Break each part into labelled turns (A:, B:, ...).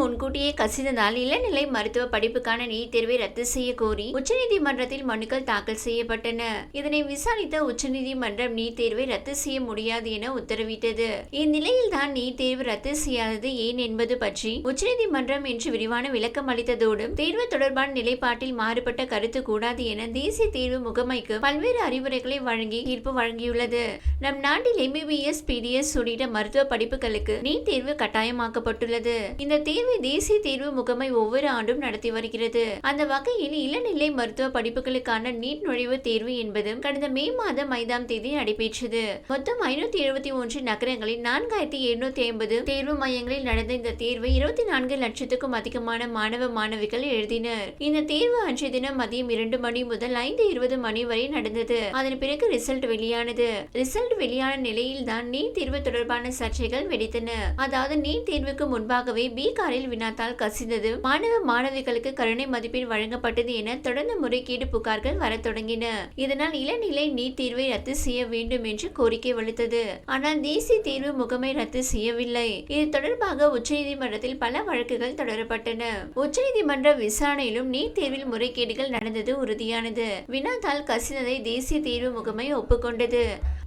A: முன்கூட்டியே கசிந்ததால் இளநிலை மருத்துவ படிப்புக்கான நீட் தேர்வை ரத்து செய்ய கோரி உச்சநீதிமன்றத்தில் மனுக்கள் தாக்கல் செய்யப்பட்டன. இதனை விசாரித்த உச்சநீதிமன்றம் நீட் தேர்வை ரத்து செய்ய முடியாது என உத்தரவிட்டது. இந்நிலையில் தான் நீட் தேர்வு ரத்து செய்யாதது ஏன் என்பது பற்றி உச்சநீதிமன்றம் இன்று விரிவான விளக்கம் அளித்ததோடு தேர்வு தொடர்பான நிலைப்பாட்டில் மாறுபட்ட கருத்து கூடாது என தேசிய தேர்வு முகமைக்கு பல்வேறு அறிவுரைகளை வழங்கி தீர்ப்பு வழங்கியுள்ளது. நம் நாட்டில் எம்பிபிஎஸ் பிடிஎஸ் உள்ளிட்ட மருத்துவ படிப்புகளுக்கு நீட் தேர்வு கட்டாயமாக்கப்பட்டுள்ளது. இந்த தேர்வு தேசிய தேர்வு முகமை ஒவ்வொரு ஆண்டும் நடத்தி வருகிறது. அந்த வகையில் இளநிலை மருத்துவ படிப்புகளுக்கான நீட் நுழைவு தேர்வு என்பது கடந்த மே மாதம் ஐந்தாம் தேதி நடைபெற்றது. மொத்தம் ஐநூத்தி எழுபத்தி ஒன்று நகரங்களில் நான்காயிரத்தி எழுநூத்தி ஐம்பது தேர்வு மையங்களில் நடந்த இந்த தேர்வை இருபத்தி நான்கு லட்சத்துக்கும் அதிகமான மாணவ மாணவிகள் எழுதினர். இந்த தேர்வு அன்றைய தினம் மதியம் இரண்டு மணி முதல் ஐந்து இருபது மணி வரை நடந்தது. அதன் பிறகு ரிசல்ட் வெளியானது. ரிசல்ட் வெளியான நிலையில் தான் நீட் தேர்வு தொடர்பான சர்ச்சைகள் வெடித்தன. அதாவது நீட் தேர்வுக்கு முன்பாகவே பீகாரில் வினாத்தால் கசிந்தது. மாணவ மாணவிகளுக்கு கருணை மதிப்பெண் வழங்கப்பட்டது என தொடர்ந்து முறைகேடு புகார்கள் வரத் தொடங்கின. இதனால் இளநிலை நீட் தேர்வை ரத்து செய்ய வேண்டும் என்று கோரிக்கை வலுத்தது. ஆனால் தேசிய தீர்வு முகமை ரத்து செய்யவில்லை. இது தொடர்பாக உச்சநீதிமன்றத்தில் பல வழக்குகள் தொடரப்பட்டன. உச்சநீதிமன்ற விசாரணையிலும் நீட் தேர்வில் முறைகேடுகள் நடந்தது உறுதியானது. வினாத்தால் கசிந்ததை தேசிய தீர்வு முகமை ஒப்புக்கொண்டது.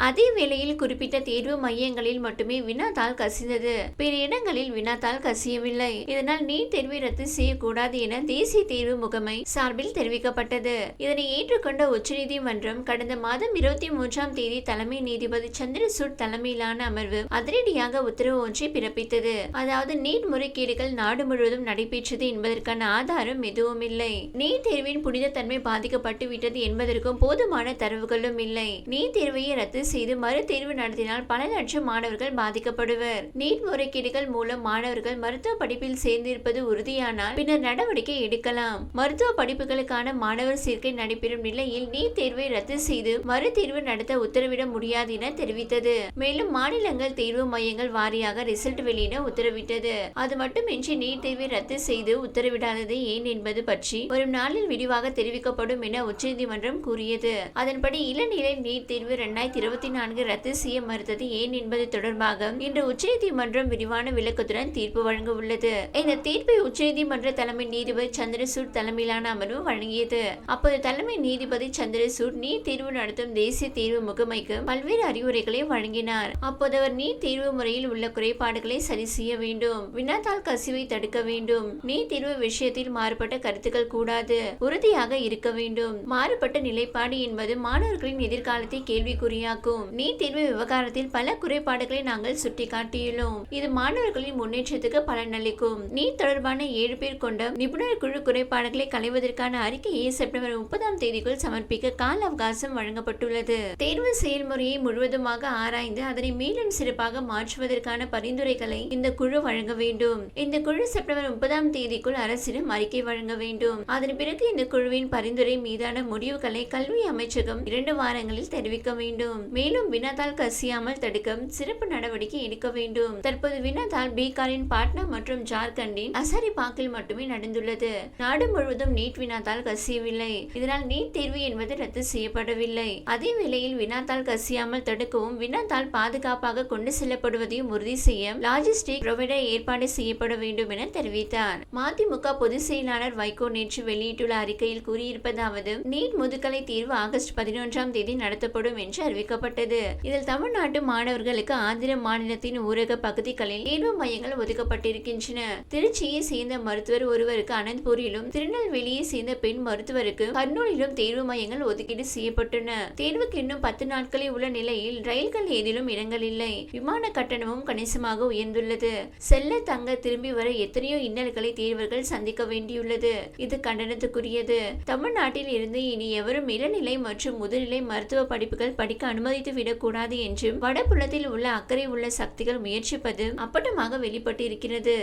A: அதே வேளையில் குறிப்பிட்ட தேர்வு மையங்களில் மட்டுமே வினாத்தால் கசிந்தது. பிற இடங்களில் வினாத்தால் கசியவில்லை. இதனால் நீட் தேர்வை ரத்து செய்யக்கூடாது என தேசிய தேர்வு முகமை சார்பில் தெரிவிக்கப்பட்டது. இதனை ஏற்றுக்கொண்ட உச்சநீதிமன்றம் கடந்த மாதம் இருபத்தி மூன்றாம் தேதி தலைமை நீதிபதி சந்திரசூட் தலைமையிலான அமர்வு அதிரடியாக உத்தரவு ஒன்றை பிறப்பித்தது. அதாவது நீட் முறைகேடுகள் நாடு முழுவதும் நடைபெற்றது என்பதற்கான ஆதாரம் எதுவும் இல்லை நீட் தேர்வின் புனித தன்மை பாதிக்கப்பட்டு விட்டது என்பதற்கும் போதுமான தரவுகளும் இல்லை. நீட் தேர்வையை ரத்து செய்து மறு தேர்வு நடத்தினால் பல லட்சம் மாணவர்கள் பாதிக்கப்படுவர். நீட் முறைகேடுகள் மூலம் மாணவர்கள் மருத்துவ படிப்பில் சேர்ந்திருப்பது உறுதியானால் பின்னர் நடவடிக்கை எடுக்கலாம். மருத்துவ படிப்புகளுக்கான மாணவர் சேர்க்கை நடைபெறும் நிலையில் நீட் தேர்வை ரத்து செய்து மறு தேர்வு நடத்த உத்தரவிட முடியாது என தெரிவித்தது. மேலும் மாநிலங்கள் தேர்வு மையங்கள் வாரியாக ரிசல்ட் வெளியிட உத்தரவிட்டது. அது மட்டுமின்றி நீட் தேர்வை ரத்து செய்து உத்தரவிடாதது ஏன் என்பது பற்றி வரும் நாளில் விரிவாக தெரிவிக்கப்படும் என உச்சநீதிமன்றம் கூறியது. அதன்படி இளநிலை நீட் தேர்வு இரண்டாயிரத்தி இருபத்தி நான்கு ரத்து செய்ய மறுத்தது ஏன் என்பது தொடர்பாக இன்று உச்சநீதிமன்றம் விரிவான விளக்கத்துடன் தீர்ப்பு வழங்க உள்ளது இந்த தீர்ப்பை உச்சநீதிமன்ற தலைமை நீதிபதி சந்திரசூட் தலைமையிலான அமர்வு வழங்கியது. அப்போது தலைமை நீதிபதி சந்திரசூட் நீட் தேர்வு நடத்தும் தேசிய தேர்வு முகமைக்கு பல்வேறு அறிவுரைகளை வழங்கினார். அப்போது அவர் நீட் தேர்வு முறையில் உள்ள குறைபாடுகளை சரி செய்ய வேண்டும். வினாத்தாள் கசிவை தடுக்க வேண்டும். நீட் தேர்வு விஷயத்தில் மாறுபட்ட கருத்துக்கள் கூடாது. உறுதியாக இருக்க வேண்டும். மாறுபட்ட நிலைப்பாடு என்பது மாணவர்களின் எதிர்காலத்தை கேள்விக்குறியாக்கும். நீட் தேர்வு விவகாரத்தில் பல குறைபாடுகளை நாங்கள் சுட்டிக்காட்டியுள்ளோம். இது மாணவர்களின் முன்னேற்றத்துக்கு பலனளிக்கும். நீட் தொடர்பான ஏழு பேர் கொண்ட நிபுணர் குழு குறைபாடுகளை களைவதற்கான அறிக்கையை செப்டம்பர் முப்பதாம் தேதிக்குள் சமர்ப்பிக்க கால அவகாசம் வழங்கப்பட்டுள்ளது. தேர்வு செயல்முறையை முழுவதுமாக ஆராய்ந்து அதனை மேலும் சிறப்பாக மாற்றுவதற்கான பரிந்துரைகளை இந்த குழு வழங்க வேண்டும். இந்த குழு செப்டம்பர் முப்பதாம் தேதிக்குள் அரசிடம் அறிக்கை வழங்க வேண்டும். அதன் பிறகு இந்த குழுவின் பரிந்துரை மீதான முடிவுகளை கல்வி அமைச்சகம் இரண்டு வாரங்களில் தெரிவிக்க வேண்டும். மேலும் வினதால் கசியாமல் தடுக்க சிறப்பு நடவடிக்கை எடுக்க வேண்டும். தற்போது வினதால் பீகாரின் பாட்னா மற்றும் ஜார்க்கண்டின் அசரிபாக்கில் மட்டுமே நடந்துள்ளது. நாடு முழுவதும் நீட் வினாத்தால் கசியவில்லை. இதனால் நீட் தேர்வு என்பது ரத்து செய்யப்படவில்லை. அதே வேளையில் வினாத்தால் கசியாமல் தடுக்கவும் வினாத்தால் பாதுகாப்பாக கொண்டு செல்லப்படுவதையும் உறுதி செய்ய லாஜிஸ்டிக் ப்ரொவைடர் ஏற்பாடு செய்யப்பட வேண்டும் என தெரிவித்தார். மதிமுக பொதுச் செயலாளர் வைகோ நேற்று வெளியிட்டுள்ள அறிக்கையில் கூறியிருப்பதாவது நீட் முதுகலை தேர்வு ஆகஸ்ட் பதினொன்றாம் தேதி நடத்தப்படும் என்று அறிவிக்கப்பட்டது இதில் தமிழ்நாட்டு மாணவர்களுக்கு ஆந்திர மாநிலத்தின் ஊரக பகுதிகளில் தேர்வு மையங்கள் ஒதுக்கப்பட்டிருக்கின்றன. திருச்சியை சேர்ந்த மருத்துவர் ஒருவருக்கு அனந்த்பூரிலும் திருநெல்வேலியை சேர்ந்த பெண் மருத்துவருக்கு கர்னூலிலும் தேர்வு மையங்கள் ஒதுக்கீடு செய்யப்பட்டன. தேர்வுக்கு இன்னும் பத்து நாட்களே உள்ள நிலையில் ரயில்கள் ஏதிலும் இடங்கள் இல்லை. விமான கட்டணமும் கணிசமாக உயர்ந்துள்ளது. செல்ல தங்க திரும்பி வர எத்தனையோ இன்னல்களை தேர்வர்கள் சந்திக்க வேண்டியுள்ளது. இது கண்டனத்துக்குரியது. தமிழ்நாட்டில் இருந்து இனி எவரும் இளநிலை மற்றும் முதுநிலை மருத்துவ படிப்புகள் படிக்க அனுமதித்து விடக்கூடாது என்றும் வடபுலத்தில் உள்ள அக்கறை உள்ள சக்திகள் முயற்சிப்பது அப்பட்டமாக வெளிப்பட்டு இருக்கிறது